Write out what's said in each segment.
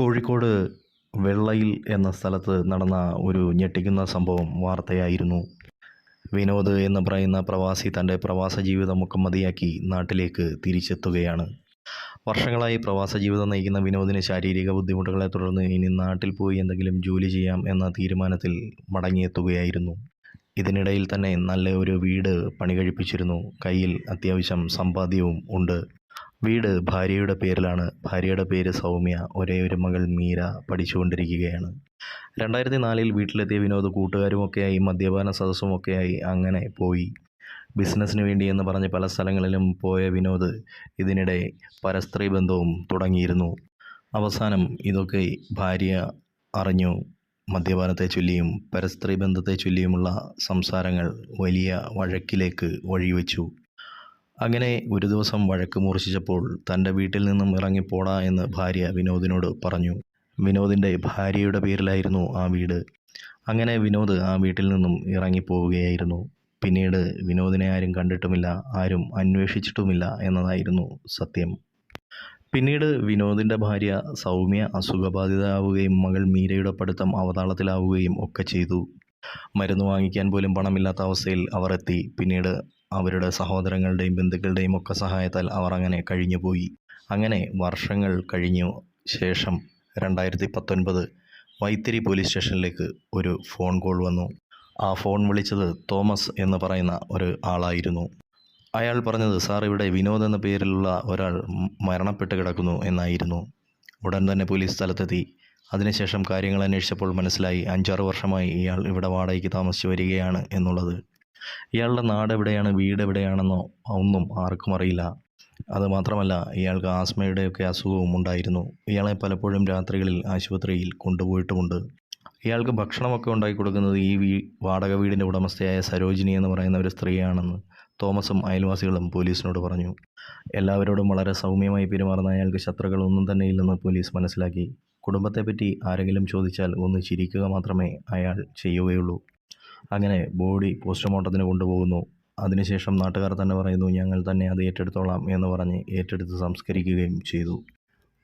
കോഴിക്കോട് വെള്ളയിൽ എന്ന സ്ഥലത്ത് നടന്ന ഒരു ഞെട്ടിക്കുന്ന സംഭവം വാർത്തയായിരുന്നു. വിനോദ് എന്ന് പറയുന്ന പ്രവാസി തന്റെ പ്രവാസ ജീവിതമൊക്കെ മതിയാക്കി നാട്ടിലേക്ക് തിരിച്ചെത്തുകയാണ്. വർഷങ്ങളായി പ്രവാസ ജീവിതം നയിക്കുന്ന വിനോദിന് ശാരീരിക ബുദ്ധിമുട്ടുകളെ തുടർന്ന് ഇനി നാട്ടിൽ പോയി എന്തെങ്കിലും ജോലി ചെയ്യാം എന്ന തീരുമാനത്തിൽ മടങ്ങിയെത്തുകയായിരുന്നു. ഇതിനിടയിൽ തന്നെ നല്ല ഒരു വീട് പണി കഴിപ്പിച്ചിരുന്നു കയ്യിൽ അത്യാവശ്യം സമ്പാദ്യവും ഉണ്ട്. വീട് ഭാര്യയുടെ പേരിലാണ്. ഭാര്യയുടെ പേര് സൗമ്യ. ഒരേ ഒരു മകൾ മീര പഠിച്ചുകൊണ്ടിരിക്കുകയാണ്. രണ്ടായിരത്തി നാലിൽ വീട്ടിലെത്തിയ വിനോദ് കൂട്ടുകാരുമൊക്കെയായി മദ്യപാന സദസ്സുമൊക്കെയായി അങ്ങനെ പോയി. ബിസിനസ്സിന് വേണ്ടി എന്ന് പറഞ്ഞ് പല സ്ഥലങ്ങളിലും പോയ വിനോദ് ഇതിനിടെ പരസ്ത്രീ ബന്ധവും തുടങ്ങിയിരുന്നു. അവസാനം ഇതൊക്കെ ഭാര്യ അറിഞ്ഞു. മദ്യപാനത്തെ ചൊല്ലിയും പരസ്ത്രീ ബന്ധത്തെ ചൊല്ലിയുമുള്ള സംസാരങ്ങൾ വലിയ വഴക്കിലേക്ക് വഴിവെച്ചു. അങ്ങനെ ഒരു ദിവസം വഴക്ക് മൂർച്ഛിച്ചപ്പോൾ തന്റെ വീട്ടിൽ നിന്നും ഇറങ്ങിപ്പോടാ എന്ന് ഭാര്യ വിനോദിനോട് പറഞ്ഞു. വിനോദിന്റെ ഭാര്യയുടെ പേരിലായിരുന്നു ആ വീട്. അങ്ങനെ വിനോദ് ആ വീട്ടിൽ നിന്നും ഇറങ്ങിപ്പോവുകയായിരുന്നു. പിന്നീട് വിനോദിനെ ആരും കണ്ടിട്ടുമില്ല ആരും അന്വേഷിച്ചിട്ടുമില്ല എന്നതായിരുന്നു സത്യം. പിന്നീട് വിനോദിന്റെ ഭാര്യ സൗമ്യ അസുഖബാധിതയാവുകയും മകൾ മീരയുടെ പഠിത്തം അവതാളത്തിലാവുകയും ഒക്കെ ചെയ്തു. മരുന്ന് വാങ്ങിക്കാൻ പോലും പണമില്ലാത്ത അവസ്ഥയിൽ അവർ എത്തി. പിന്നീട് അവരുടെ സഹോദരങ്ങളുടെയും ബന്ധുക്കളുടെയും ഒക്കെ സഹായത്താൽ അവർ അങ്ങനെ കഴിഞ്ഞുപോയി അങ്ങനെ വർഷങ്ങൾ കഴിഞ്ഞു ശേഷം രണ്ടായിരത്തി പത്തൊൻപത് വൈത്തിരി പോലീസ് സ്റ്റേഷനിലേക്ക് ഒരു ഫോൺ കോൾ വന്നു. ആ ഫോൺ വിളിച്ചത് തോമസ് എന്ന് പറയുന്ന ഒരു ആളായിരുന്നു. അയാൾ പറഞ്ഞത് സാർ ഇവിടെ വിനോദ് എന്ന പേരിലുള്ള ഒരാൾ മരണപ്പെട്ട് കിടക്കുന്നു എന്നായിരുന്നു. ഉടൻ തന്നെ പോലീസ് സ്ഥലത്തെത്തി. അതിനുശേഷം കാര്യങ്ങൾ അന്വേഷിച്ചപ്പോൾ മനസ്സിലായി അഞ്ചാറ് വർഷമായി ഇയാൾ ഇവിടെ വാടകയ്ക്ക് താമസിച്ച് വരികയാണ് എന്നുള്ളത്. ഇയാളുടെ നാട് എവിടെയാണ് വീട് എവിടെയാണെന്നോ ഒന്നും ആർക്കും അറിയില്ല. അത് മാത്രമല്ല ഇയാൾക്ക് ആസ്മയുടെയൊക്കെ അസുഖവും ഉണ്ടായിരുന്നു. ഇയാളെ പലപ്പോഴും രാത്രികളിൽ ആശുപത്രിയിൽ കൊണ്ടുപോയിട്ടുമുണ്ട്. ഇയാൾക്ക് ഭക്ഷണമൊക്കെ ഉണ്ടാക്കി കൊടുക്കുന്നത് ഈ വീ വാടക വീടിന്റെ ഉടമസ്ഥയായ സരോജിനി എന്ന് പറയുന്ന ഒരു സ്ത്രീയാണെന്ന് തോമസും അയൽവാസികളും പോലീസിനോട് പറഞ്ഞു. എല്ലാവരോടും വളരെ സൗമ്യമായി പെരുമാറുന്ന അയാൾക്ക് ശത്രുക്കളൊന്നും തന്നെ ഇല്ലെന്ന് പോലീസ് മനസ്സിലാക്കി. കുടുംബത്തെപ്പറ്റി ആരെങ്കിലും ചോദിച്ചാൽ ഒന്ന് ചിരിക്കുക മാത്രമേ അയാൾ ചെയ്യുകയുള്ളൂ. അങ്ങനെ ബോഡി പോസ്റ്റ്മോർട്ടത്തിന് കൊണ്ടുപോകുന്നു. അതിനുശേഷം നാട്ടുകാർ തന്നെ പറയുന്നു ഞങ്ങൾ തന്നെ അത് ഏറ്റെടുത്തോളാം എന്ന് പറഞ്ഞ് ഏറ്റെടുത്ത് സംസ്കരിക്കുകയും ചെയ്തു.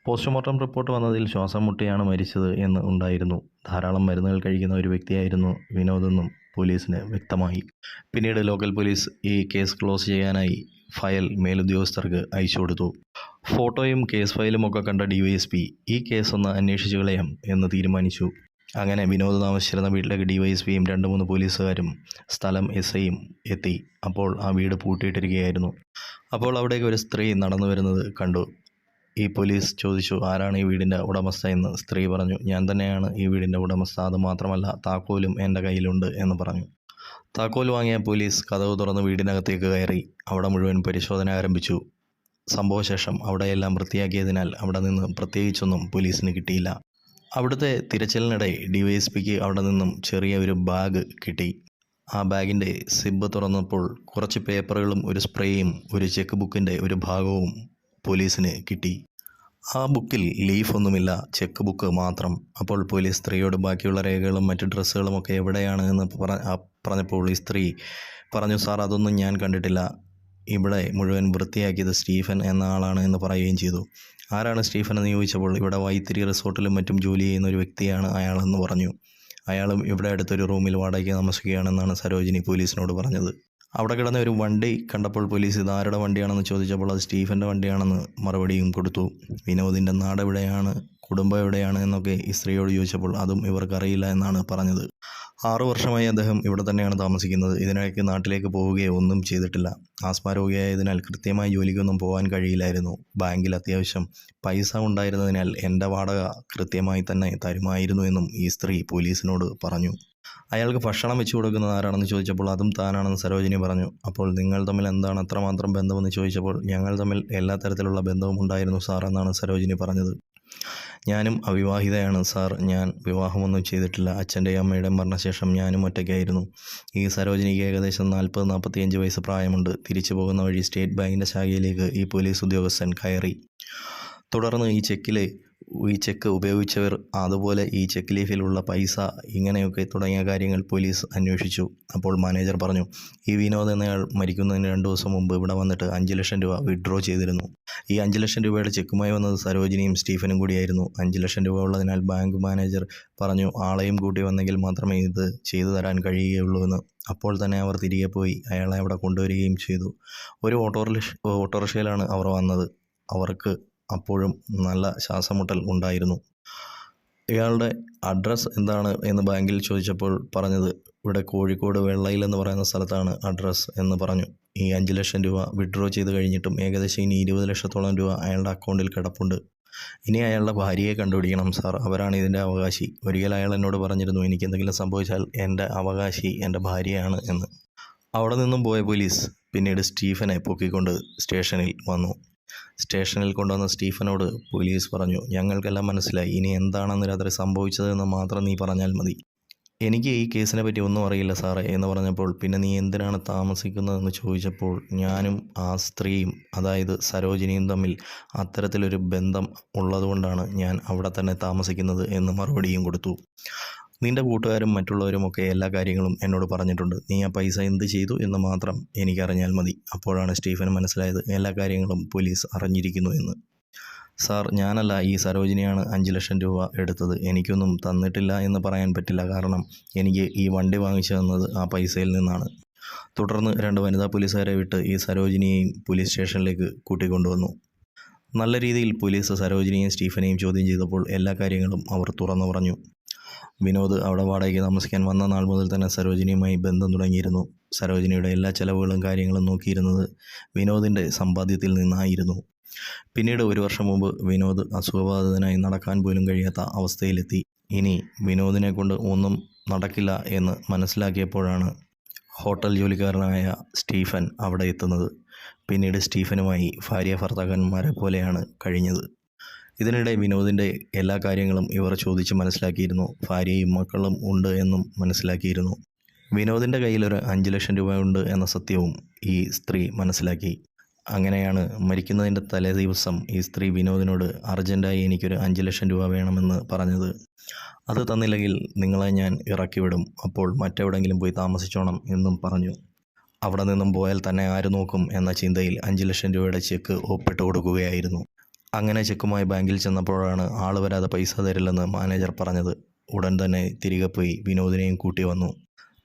പോസ്റ്റ്മോർട്ടം റിപ്പോർട്ട് വന്നതിൽ ശ്വാസം മുട്ടിയാണ് മരിച്ചത് എന്ന് ഉണ്ടായിരുന്നു. ധാരാളം മരുന്നുകൾ കഴിക്കുന്ന ഒരു വ്യക്തിയായിരുന്നു വിനോദെന്നും പോലീസിന് വ്യക്തമായി. പിന്നീട് ലോക്കൽ പോലീസ് ഈ കേസ് ക്ലോസ് ചെയ്യാനായി ഫയൽ മേലുദ്യോഗസ്ഥർക്ക് അയച്ചു കൊടുത്തു. ഫോട്ടോയും കേസ് ഫയലും ഒക്കെ കണ്ട ഡിവൈഎസ്പി ഈ കേസ് ഒന്ന് അന്വേഷിച്ചു കളയാം എന്ന് തീരുമാനിച്ചു. അങ്ങനെ വിനോദ് താമസിച്ചിരുന്ന വീട്ടിലേക്ക് ഡിവൈഎസ്പിയും രണ്ട് മൂന്ന് പോലീസുകാരും സ്ഥലം എസ് ഐയും എത്തി. അപ്പോൾ ആ വീട് പൂട്ടിയിട്ടിരിക്കുകയായിരുന്നു. അപ്പോൾ അവിടേക്ക് ഒരു സ്ത്രീ നടന്നു വരുന്നത് കണ്ടു. ഈ പോലീസ് ചോദിച്ചു ആരാണ് ഈ വീടിന്റെ ഉടമസ്ഥ? എന്ന് സ്ത്രീ പറഞ്ഞു ഞാൻ തന്നെയാണ് ഈ വീടിന്റെ ഉടമസ്ഥ. അത് മാത്രമല്ല താക്കോലും എന്റെ കയ്യിലുണ്ട് എന്ന് പറഞ്ഞു. താക്കോൽ വാങ്ങിയ പോലീസ് കഥവ് തുറന്ന് വീടിനകത്തേക്ക് കയറി. അവിടെ മുഴുവൻ പരിശോധന ആരംഭിച്ചു. സംഭവശേഷം അവിടെയെല്ലാം വൃത്തിയാക്കിയതിനാൽ അവിടെ നിന്ന് പ്രത്യേകിച്ചൊന്നും പോലീസിന് കിട്ടിയില്ല. അവിടുത്തെ തിരച്ചിലിനിടെ ഡിവൈഎസ്പിക്ക് അവിടെ നിന്നും ചെറിയ ഒരു ബാഗ് കിട്ടി. ആ ബാഗിന്റെ സിബ് തുറന്നപ്പോൾ കുറച്ച് പേപ്പറുകളും ഒരു സ്പ്രേയും ഒരു ചെക്ക് ബുക്കിന്റെ ഒരു ഭാഗവും പോലീസിന് കിട്ടി. ആ ബുക്കിൽ ലീഫൊന്നുമില്ല ചെക്ക് ബുക്ക് മാത്രം. അപ്പോൾ പോലീസ് സ്ത്രീയോട് ബാക്കിയുള്ള രേഖകളും മറ്റ് ഡ്രസ്സുകളും ഒക്കെ എവിടെയാണ് എന്ന് പറഞ്ഞപ്പോൾ ഈ സ്ത്രീ പറഞ്ഞു സാർ അതൊന്നും ഞാൻ കണ്ടിട്ടില്ല. ഇവിടെ മുഴുവൻ വൃത്തിയാക്കിയത് സ്റ്റീഫൻ എന്ന ആളാണ് എന്ന് പറയുകയും ചെയ്തു. ആരാണ് സ്റ്റീഫൻ എന്ന് ചോദിച്ചപ്പോൾ ഇവിടെ വൈത്തിരി റിസോർട്ടിലും മറ്റും ജോലി ചെയ്യുന്ന ഒരു വ്യക്തിയാണ് അയാളെന്ന് പറഞ്ഞു. അയാളും ഇവിടെ അടുത്തൊരു റൂമിൽ വാടകയ്ക്ക് താമസിക്കുകയാണെന്നാണ് സരോജിനി പോലീസിനോട് പറഞ്ഞത്. അവിടെ കിടന്ന ഒരു വണ്ടി കണ്ടപ്പോൾ പോലീസ് ഇത് ആരുടെ വണ്ടിയാണെന്ന് ചോദിച്ചപ്പോൾ അത് സ്റ്റീഫന്റെ വണ്ടിയാണെന്ന് മറുപടിയും കൊടുത്തു. വിനോദിന്റെ നാട് എവിടെയാണ് കുടുംബം എവിടെയാണ്? എന്നൊക്കെ ഈ സ്ത്രീയോട് ചോദിച്ചപ്പോൾ അതും ഇവർക്കറിയില്ല എന്നാണ് പറഞ്ഞത്. ആറു വർഷമായി അദ്ദേഹം ഇവിടെ തന്നെയാണ് താമസിക്കുന്നത്. ഇതിനിടയ്ക്ക് നാട്ടിലേക്ക് പോവുകയോ ഒന്നും ചെയ്തിട്ടില്ല. ആസ്മ രോഗിയായതിനാൽ കൃത്യമായി ജോലിക്കൊന്നും പോകാൻ കഴിയില്ലായിരുന്നു. ബാങ്കിൽ അത്യാവശ്യം പൈസ ഉണ്ടായിരുന്നതിനാൽ എന്റെ വാടക കൃത്യമായി തന്നെ തരുമായിരുന്നു എന്നും ഈ സ്ത്രീ പോലീസിനോട് പറഞ്ഞു. അയാൾക്ക് ഭക്ഷണം വെച്ചു കൊടുക്കുന്നത് ആരാണെന്ന് ചോദിച്ചപ്പോൾ അതും താനാണെന്ന് സരോജിനി പറഞ്ഞു. അപ്പോൾ നിങ്ങൾ തമ്മിൽ എന്താണ് അത്രമാത്രം ബന്ധമെന്ന് ചോദിച്ചപ്പോൾ ഞങ്ങൾ തമ്മിൽ എല്ലാ തരത്തിലുള്ള ബന്ധവും ഉണ്ടായിരുന്നു സാർ എന്നാണ് സരോജിനി പറഞ്ഞത്. ഞാനും അവിവാഹിതയാണ് സാർ. ഞാൻ വിവാഹമൊന്നും ചെയ്തിട്ടില്ല. അച്ഛന്റെയും അമ്മയുടെ മരണശേഷം ഞാനും ഒറ്റയ്ക്കായിരുന്നു. ഈ സരോജിനിക്ക് ഏകദേശം നാൽപ്പത് നാൽപ്പത്തിയഞ്ച് വയസ്സ് പ്രായമുണ്ട്. തിരിച്ചു പോകുന്ന വഴി സ്റ്റേറ്റ് ബാങ്കിന്റെ ശാഖയിലേക്ക് ഈ പോലീസ് ഉദ്യോഗസ്ഥൻ കയറി. തുടർന്ന് ഈ ചെക്കിലെ ഈ ചെക്ക് ഉപയോഗിച്ചവർ അതുപോലെ ഈ ചെക്ക് ലീഫിലുള്ള പൈസ ഇങ്ങനെയൊക്കെ തുടങ്ങിയ കാര്യങ്ങൾ പോലീസ് അന്വേഷിച്ചു. അപ്പോൾ മാനേജർ പറഞ്ഞു ഈ വിനോദ് എന്നയാൾ മരിക്കുന്നതിന് രണ്ട് ദിവസം മുമ്പ് ഇവിടെ വന്നിട്ട് അഞ്ച് ലക്ഷം രൂപ വിഡ്രോ ചെയ്തിരുന്നു. ഈ അഞ്ച് ലക്ഷം രൂപയുടെ ചെക്കുമായി വന്നത് സരോജിനിയും സ്റ്റീഫനും കൂടിയായിരുന്നു. അഞ്ച് ലക്ഷം രൂപ ഉള്ളതിനാൽ ബാങ്ക് മാനേജർ പറഞ്ഞു ആളെയും കൂട്ടി വന്നെങ്കിൽ മാത്രമേ ഇത് ചെയ്തു തരാൻ കഴിയുകയുള്ളൂ എന്ന്. അപ്പോൾ തന്നെ അവർ തിരികെ പോയി അയാളെ അവിടെ കൊണ്ടുവരികയും ചെയ്തു. ഒരു ഓട്ടോറിക്ഷ ഓട്ടോറിക്ഷയിലാണ് അവർ വന്നത്. അവർക്ക് അപ്പോഴും നല്ല ശ്വാസമുട്ടൽ ഉണ്ടായിരുന്നു. ഇയാളുടെ അഡ്രസ്സ് എന്താണ് എന്ന് ബാങ്കിൽ ചോദിച്ചപ്പോൾ പറഞ്ഞത് ഇവിടെ കോഴിക്കോട് വെള്ളയിൽ എന്ന് പറയുന്ന സ്ഥലത്താണ് അഡ്രസ്സ് എന്ന് പറഞ്ഞു. ഈ അഞ്ച് ലക്ഷം രൂപ വിഡ്രോ ചെയ്ത് കഴിഞ്ഞിട്ടും ഏകദേശം ഇനി ഇരുപത് ലക്ഷത്തോളം രൂപ അയാളുടെ അക്കൗണ്ടിൽ കിടപ്പുണ്ട്. ഇനി അയാളുടെ ഭാര്യയെ കണ്ടുപിടിക്കണം സാർ. അവരാണ് ഇതിന്റെ അവകാശി. ഒരിക്കൽ അയാൾ എന്നോട് പറഞ്ഞിരുന്നു എനിക്ക് എന്തെങ്കിലും സംഭവിച്ചാൽ എന്റെ അവകാശി എന്റെ ഭാര്യയാണ് എന്ന്. അവിടെ നിന്നും പോയ പോലീസ് പിന്നീട് സ്റ്റീഫനെ പൊക്കിക്കൊണ്ട് സ്റ്റേഷനിൽ വന്നു. സ്റ്റേഷനിൽ കൊണ്ടുവന്ന സ്റ്റീഫനോട് പോലീസ് പറഞ്ഞു ഞങ്ങൾക്കെല്ലാം മനസ്സിലായി. ഇനി എന്താണെന്ന് രാത്രി സംഭവിച്ചതെന്ന് മാത്രം നീ പറഞ്ഞാൽ മതി. എനിക്ക് ഈ കേസിനെ പറ്റി ഒന്നും അറിയില്ല സാറേ എന്ന് പറഞ്ഞപ്പോൾ പിന്നെ നീ എന്തിനാണ് താമസിക്കുന്നതെന്ന് ചോദിച്ചപ്പോൾ ഞാനും ആ സ്ത്രീയും അതായത് സരോജിനിയും തമ്മിൽ അത്തരത്തിലൊരു ബന്ധം ഉള്ളതുകൊണ്ടാണ് ഞാൻ അവിടെ തന്നെ താമസിക്കുന്നത് എന്ന് മറുപടിയും കൊടുത്തു. നിന്റെ കൂട്ടുകാരും മറ്റുള്ളവരുമൊക്കെ എല്ലാ കാര്യങ്ങളും എന്നോട് പറഞ്ഞിട്ടുണ്ട്. നീ ആ പൈസ എന്ത് ചെയ്തു എന്ന് മാത്രം എനിക്കറിഞ്ഞാൽ മതി. അപ്പോഴാണ് സ്റ്റീഫൻ മനസ്സിലായത് എല്ലാ കാര്യങ്ങളും പോലീസ് അറിഞ്ഞിരിക്കുന്നു എന്ന്. സാർ ഞാനല്ല ഈ സരോജിനിയാണ് അഞ്ച് ലക്ഷം രൂപ എടുത്തത്. എനിക്കൊന്നും തന്നിട്ടില്ല എന്ന് പറയാൻ പറ്റില്ല. കാരണം എനിക്ക് ഈ വണ്ടി വാങ്ങിച്ചു തന്നത് ആ പൈസയിൽ നിന്നാണ്. തുടർന്ന് രണ്ട് വനിതാ പോലീസുകാരെ വിട്ട് ഈ സരോജിനിയെയും പോലീസ് സ്റ്റേഷനിലേക്ക് കൂട്ടിക്കൊണ്ടുവന്നു. നല്ല രീതിയിൽ പോലീസ് സരോജിനിയെയും സ്റ്റീഫനെയും ചോദ്യം ചെയ്തപ്പോൾ എല്ലാ കാര്യങ്ങളും അവർ തുറന്നു പറഞ്ഞു. വിനോദ് അവിടെ വാടകയ്ക്ക് താമസിക്കാൻ വന്ന നാൾ മുതൽ തന്നെ സരോജിനിയുമായി ബന്ധം തുടങ്ങിയിരുന്നു. സരോജിനിയുടെ എല്ലാ ചെലവുകളും കാര്യങ്ങളും നോക്കിയിരുന്നത് വിനോദിന്റെ സമ്പാദ്യത്തിൽ നിന്നായിരുന്നു. പിന്നീട് ഒരു വർഷം മുമ്പ് വിനോദ് അസുഖബാധിതനായി നടക്കാൻ പോലും കഴിയാത്ത അവസ്ഥയിലെത്തി. ഇനി വിനോദിനെ കൊണ്ട് ഒന്നും നടക്കില്ല എന്ന് മനസ്സിലാക്കിയപ്പോഴാണ് ഹോട്ടൽ ജോലിക്കാരനായ സ്റ്റീഫൻ അവിടെ എത്തുന്നത്. പിന്നീട് സ്റ്റീഫനുമായി ഭാര്യ ഭർത്താക്കന്മാരെ പോലെയാണ് കഴിഞ്ഞത്. ഇതിനിടെ വിനോദിന്റെ എല്ലാ കാര്യങ്ങളും ഇവർ ചോദിച്ച് മനസ്സിലാക്കിയിരുന്നു. ഭാര്യയും മക്കളും ഉണ്ട് എന്നും മനസ്സിലാക്കിയിരുന്നു. വിനോദിന്റെ കയ്യിൽ ഒരു അഞ്ച് ലക്ഷം രൂപ ഉണ്ട് എന്ന സത്യവും ഈ സ്ത്രീ മനസ്സിലാക്കി. അങ്ങനെയാണ് മരിക്കുന്നതിന്റെ തലേ ദിവസം ഈ സ്ത്രീ വിനോദിനോട് അർജന്റായി എനിക്കൊരു അഞ്ച് ലക്ഷം രൂപ വേണമെന്ന് പറഞ്ഞത്. അത് തന്നില്ലെങ്കിൽ നിങ്ങളെ ഞാൻ ഇറക്കിവിടും അപ്പോൾ മറ്റെവിടെങ്കിലും പോയി താമസിച്ചോണം എന്നും പറഞ്ഞു. അവിടെ നിന്നും പോയാൽ തന്നെ ആര് നോക്കും എന്ന ചിന്തയിൽ അഞ്ച് ലക്ഷം രൂപയുടെ ചെക്ക് ഒപ്പിട്ട് കൊടുക്കുകയായിരുന്നു. അങ്ങനെ ചെക്കുമായി ബാങ്കിൽ ചെന്നപ്പോഴാണ് ആൾ വരാതെ പൈസ തരില്ലെന്ന് മാനേജർ പറഞ്ഞത്. ഉടൻ തന്നെ തിരികെ പോയി വിനോദിനെയും കൂട്ടി വന്നു.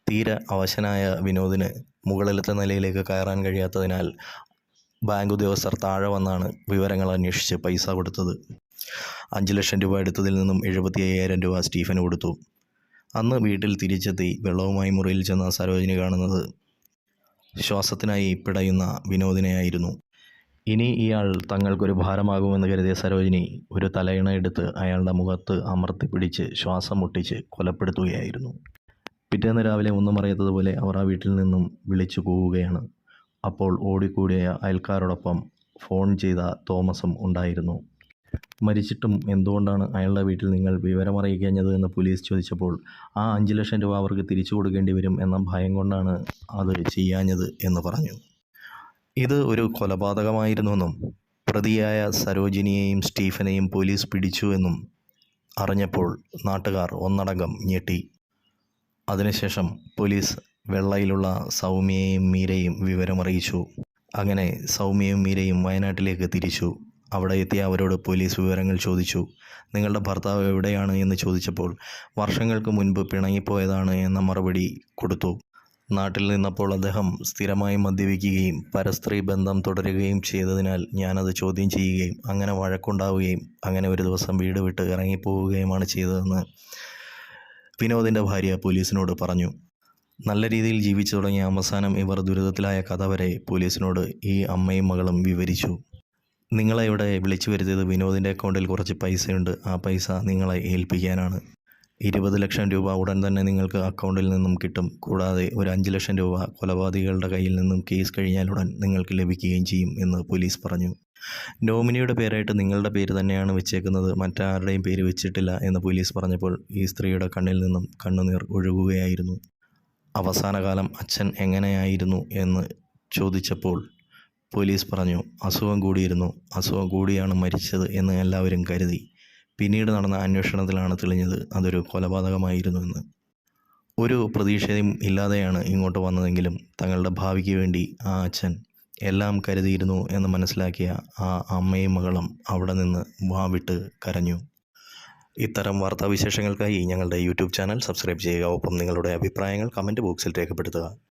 തീരെ അവശനായ വിനോദിന് മുകളിലത്തെ നിലയിലേക്ക് കയറാൻ കഴിയാത്തതിനാൽ ബാങ്ക് ഉദ്യോഗസ്ഥർ താഴെ വന്നാണ് വിവരങ്ങൾ അന്വേഷിച്ച് പൈസ കൊടുത്തത്. അഞ്ച് ലക്ഷം രൂപ എടുത്തതിൽ നിന്നും എഴുപത്തി അയ്യായിരം രൂപ സ്റ്റീഫന് കൊടുത്തു. അന്ന് വീട്ടിൽ തിരിച്ചെത്തി വെള്ളവുമായി മുറിയിൽ ചെന്ന സരോജിനി കാണുന്നത്. ശ്വാസത്തിനായി പിടയുന്ന വിനോദിനെയായിരുന്നു. ഇനി ഇയാൾ തങ്ങൾക്കൊരു ഭാരമാകുമെന്ന് കരുതിയ സരോജിനി ഒരു തലയിണ എടുത്ത് അയാളുടെ മുഖത്ത് അമർത്തി പിടിച്ച് ശ്വാസം മുട്ടിച്ച് കൊലപ്പെടുത്തുകയായിരുന്നു. പിറ്റേന്ന് രാവിലെ ഒന്നും അറിയാത്തതുപോലെ അവർ ആ വീട്ടിൽ നിന്നും വിളിച്ചു പോവുകയാണ്. അപ്പോൾ ഓടിക്കൂടിയ അയൽക്കാരോടൊപ്പം ഫോൺ ചെയ്ത തോമസും ഉണ്ടായിരുന്നു. മരിച്ചിട്ടും എന്തുകൊണ്ടാണ് അയാളുടെ വീട്ടിൽ നിങ്ങൾ വിവരമറിയിക്കഞ്ഞത് എന്ന് പോലീസ് ചോദിച്ചപ്പോൾ ആ അഞ്ച് ലക്ഷം രൂപ അവർക്ക് തിരിച്ചു കൊടുക്കേണ്ടി വരും എന്ന ഭയം കൊണ്ടാണ് അത് ചെയ്യാഞ്ഞത് എന്ന് പറഞ്ഞു. ഇത് ഒരു കൊലപാതകമായിരുന്നുവെന്നും പ്രതിയായ സരോജിനിയെയും സ്റ്റീഫനെയും പോലീസ് പിടിച്ചു എന്നും അറിഞ്ഞപ്പോൾ നാട്ടുകാർ ഒന്നടങ്കം ഞെട്ടി. അതിനുശേഷം പോലീസ് വെള്ളയിലുള്ള സൗമ്യയെയും മീരയും വിവരമറിയിച്ചു. അങ്ങനെ സൗമ്യയും മീരയും വയനാട്ടിലേക്ക് തിരിച്ചു. അവിടെ എത്തിയ അവരോട് പോലീസ് വിവരങ്ങൾ ചോദിച്ചു. നിങ്ങളുടെ ഭർത്താവ് എവിടെയാണ്? എന്ന് ചോദിച്ചപ്പോൾ വർഷങ്ങൾക്ക് മുൻപ് പിണങ്ങിപ്പോയതാണ് എന്ന മറുപടി കൊടുത്തു. നാട്ടിൽ നിന്നപ്പോൾ അദ്ദേഹം സ്ഥിരമായി മദ്യപിക്കുകയും പരസ്ത്രീ ബന്ധം തുടരുകയും ചെയ്തതിനാൽ ഞാനത് ചോദ്യം ചെയ്യുകയും അങ്ങനെ വഴക്കുണ്ടാവുകയും അങ്ങനെ ഒരു ദിവസം വീട് വിട്ട് ഇറങ്ങിപ്പോവുകയുമാണ് ചെയ്തതെന്ന് വിനോദിന്റെ ഭാര്യ പോലീസിനോട് പറഞ്ഞു. നല്ല രീതിയിൽ ജീവിച്ചു തുടങ്ങിയ അവസാനം ഇവർ ദുരിതത്തിലായ കഥ വരെ പോലീസിനോട് ഈ അമ്മയും മകളും വിവരിച്ചു. നിങ്ങളെ ഇവിടെ വിളിച്ചു വരുത്തിയത് വിനോദിന്റെ അക്കൗണ്ടിൽ കുറച്ച് പൈസയുണ്ട്. ആ പൈസ നിങ്ങളെ ഏൽപ്പിക്കാനാണ്. ഇരുപത് ലക്ഷം രൂപ ഉടൻ തന്നെ നിങ്ങൾക്ക് അക്കൗണ്ടിൽ നിന്നും കിട്ടും. കൂടാതെ ഒരു അഞ്ച് ലക്ഷം രൂപ കൊലപാതകികളുടെ കയ്യിൽ നിന്നും കേസ് കഴിഞ്ഞാലുടൻ നിങ്ങൾക്ക് ലഭിക്കുകയും ചെയ്യും എന്ന് പോലീസ് പറഞ്ഞു. നോമിനിയുടെ പേരായിട്ട് നിങ്ങളുടെ പേര് തന്നെയാണ് വെച്ചേക്കുന്നത്. മറ്റാരുടെയും പേര് വെച്ചിട്ടില്ല എന്ന് പോലീസ് പറഞ്ഞപ്പോൾ ഈ സ്ത്രീയുടെ കണ്ണിൽ നിന്നും കണ്ണുനീർ ഒഴുകുകയായിരുന്നു. അവസാനകാലം അച്ഛൻ എങ്ങനെയായിരുന്നു എന്ന് ചോദിച്ചപ്പോൾ പോലീസ് പറഞ്ഞു അസുഖം കൂടിയിരുന്നു. അസുഖം കൂടിയാണ് മരിച്ചത് എന്ന് എല്ലാവരും കരുതി. പിന്നീട് നടന്ന അന്വേഷണത്തിലാണ് തെളിഞ്ഞത് അതൊരു കൊലപാതകമായിരുന്നുവെന്ന്. ഒരു പ്രതീക്ഷയും ഇല്ലാതെയാണ് ഇങ്ങോട്ട് വന്നതെങ്കിലും തങ്ങളുടെ ഭാവിക്ക് വേണ്ടി ആ അച്ഛൻ എല്ലാം കരുതിയിരുന്നു എന്ന് മനസ്സിലാക്കിയ ആ അമ്മയും മകളും അവിടെ നിന്ന് വാവിട്ട് കരഞ്ഞു. ഇത്തരം വാർത്താവിശേഷങ്ങൾക്കായി ഞങ്ങളുടെ യൂട്യൂബ് ചാനൽ സബ്സ്ക്രൈബ് ചെയ്യുക. ഒപ്പം നിങ്ങളുടെ അഭിപ്രായങ്ങൾ കമന്റ് ബോക്സിൽ രേഖപ്പെടുത്തുക.